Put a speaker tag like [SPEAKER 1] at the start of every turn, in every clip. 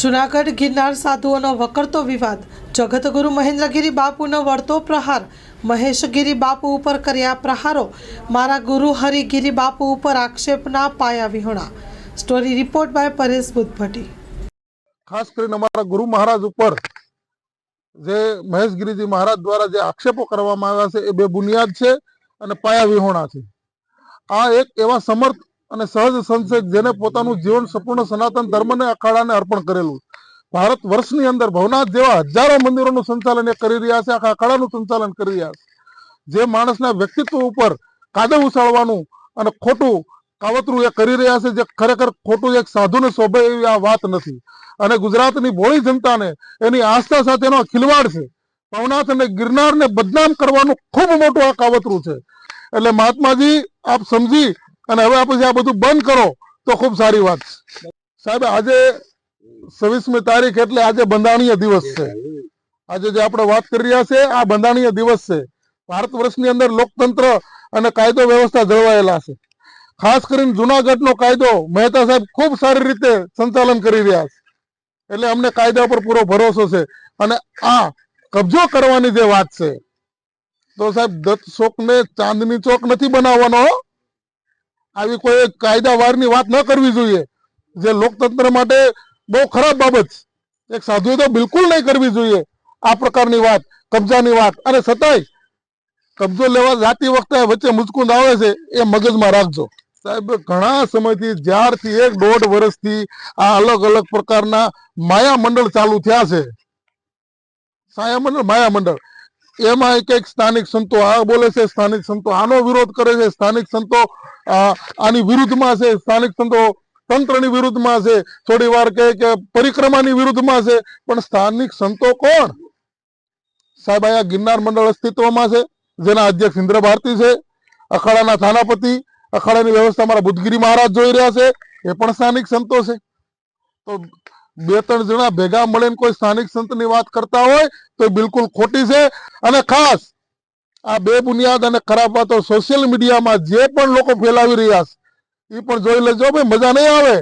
[SPEAKER 1] જુનાગઢ ગિરનાર સાધુઓનો વકરતો વિવાદ. જગતગુરુ મહેન્દ્રગીરી બાપુનો વળતો પ્રહાર. મહેશગીરી બાપુ ઉપર કર્યા પ્રહારો. મારા ગુરુ હરિગીરી બાપુ ઉપર આક્ષેપના પાયા વિહોણા. Story report by Paresh Buddhabhatti.
[SPEAKER 2] ખાસ કરીને અમારા ગુરુ મહારાજ ઉપર જે મહેશગીરીજી મહારાજ દ્વારા જે આક્ષેપો કરવામાં આવ્યા છે, એ બે બુનિયાદ છે અને પાયા વિહોણા છે. આ એક એવા સમર્થ અને સહજ સંસદ જેને પોતાનું જીવન સંપૂર્ણ સનાતન ધર્મને અખાડાને અર્પણ કરેલું. ભારત વર્ષની અંદર ભવનાથ જેવા હજારો મંદિરોનું સંચાલન એ કરી રહ્યા છે, આખા અખાડાનું સંચાલન કરી રહ્યા છે. જે માણસના વ્યક્તિત્વ ઉપર કાદવ ઉછાળવાનું અને ખોટું કાવતરું એ કરી રહ્યા છે, જે ખરેખર ખોટું એક સાધુને શોભે એવી આ વાત નથી. અને ગુજરાતની ભોળી જનતાને એની આસ્થા સાથેનો ખિલવાડ છે. ભવનાથ અને ગિરનારને બદનામ કરવાનું ખૂબ મોટું આ કાવતરું છે. એટલે મહાત્માજી, આપ સમજી અને હવે પછી આ બધું બંધ કરો, તો ખૂબ સારી વાત. છે સાહેબ, આજે છવ્વીસમી તારીખ એટલે આજે બંધારણીય દિવસ છે. આજે જે આપણે વાત કરી રહ્યા છે, આ બંધારણીય દિવસ છે. ભારત વર્ષની અંદર લોકતંત્ર અને કાયદો વ્યવસ્થા જળવાયેલા છે. ખાસ કરીને જુનાગઢનો કાયદો મહેતા સાહેબ ખૂબ સારી રીતે સંચાલન કરી રહ્યા છે. એટલે અમને કાયદા પર પૂરો ભરોસો છે. અને આ કબજો કરવાની જે વાત છે, તો સાહેબ, દત્ત ચોકને ચાંદની ચોક નથી બનાવવાનો. આવી કોઈ કાયદાવારની વાત ન કરવી જોઈએ. જે લોકતંત્ર માટે બહુ ખરાબ બાબત એક સાધુએ તો બિલકુલ નહીં કરવી જોઈએ આ પ્રકારની વાત, કબજાની વાત. અને છતાંય કબજો લેવા જાતી વખતે વચ્ચે મુચકુંદ આવે છે, એ મગજમાં રાખજો. સાહેબ, ઘણા સમયથી, જ્યારથી એક દોઢ વર્ષથી આ અલગ અલગ પ્રકારના માયા મંડળ ચાલુ થયા છે. સાયા મંડળ માયા મંડળ એમાં એક સ્થાનિક સંતો આ બોલે છે, સ્થાનિક સંતો આનો વિરોધ કરે છે, સ્થાનિક સંતો આની વિરુદ્ધમાં છે, સ્થાનિક સંતો તંત્રની વિરુદ્ધમાં છે, થોડી વાર કહે કે પરિક્રમાની વિરુદ્ધમાં છે, પણ સ્થાનિક સંતો કોણ? સાહેબ, અહીંયા ગિરનાર મંડળ અસ્તિત્વમાં છે, જેના અધ્યક્ષ ઇન્દ્ર ભારતી છે, અખાડાના થાનાપતિ, અખાડાની વ્યવસ્થા મારા બુદ્ધગીરી મહારાજ જોઈ રહ્યા છે, એ પણ સ્થાનિક સંતો છે. તો બે ત્રણ જણા ભેગા મળીને કોઈ સ્થાનિક સંતની વાત કરતા હોય તો બિલકુલ ખોટી છે. અને ખાસ આ બે બુનિયાદ અને ખરાબ વાતો સોશિયલ મીડિયામાં જે પણ લોકો ફેલાવી રહ્યા છે એ પણ જોઈ લેજો ભાઈ, મજા નહીં આવે.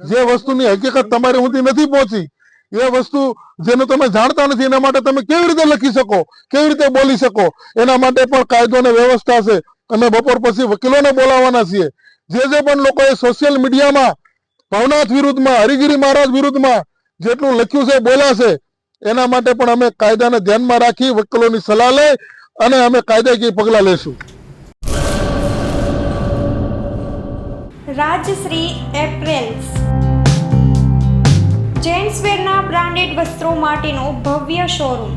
[SPEAKER 2] જે વસ્તુની હકીકત તમારી સુધી નથી પહોંચી, એ વસ્તુ જેને તમે જાણતા નથી, એના માટે તમે કેવી રીતે લખી શકો, કેવી રીતે બોલી શકો, એના માટે પણ કાયદો અને વ્યવસ્થા છે. અમે બપોર પછી વકીલોને બોલાવવાના છીએ. જે જે પણ લોકોએ સોશિયલ મીડિયામાં ભવનાથ વિરુદ્ધમાં, હરિગીરી મહારાજ વિરુદ્ધમાં જેટલું લખ્યું છે બોલાશે એના માટે પણ અમે કાયદાને ધ્યાનમાં રાખી, વકીલોની સલાહ લઈ અને અમે કાયદાકીય પગલાં લેશું.
[SPEAKER 3] રાજશ્રી એપ્રેલ્સ. જેન્ટ્સવેરના બ્રાન્ડેડ વસ્ત્રો માટેનો ભવ્ય showroom.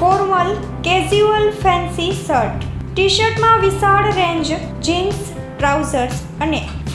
[SPEAKER 3] Formal casual fancy shirt. T શર્ટમાં વિશાળ રેન્જ, જીન્સ, ટ્રાઉઝર્સ અને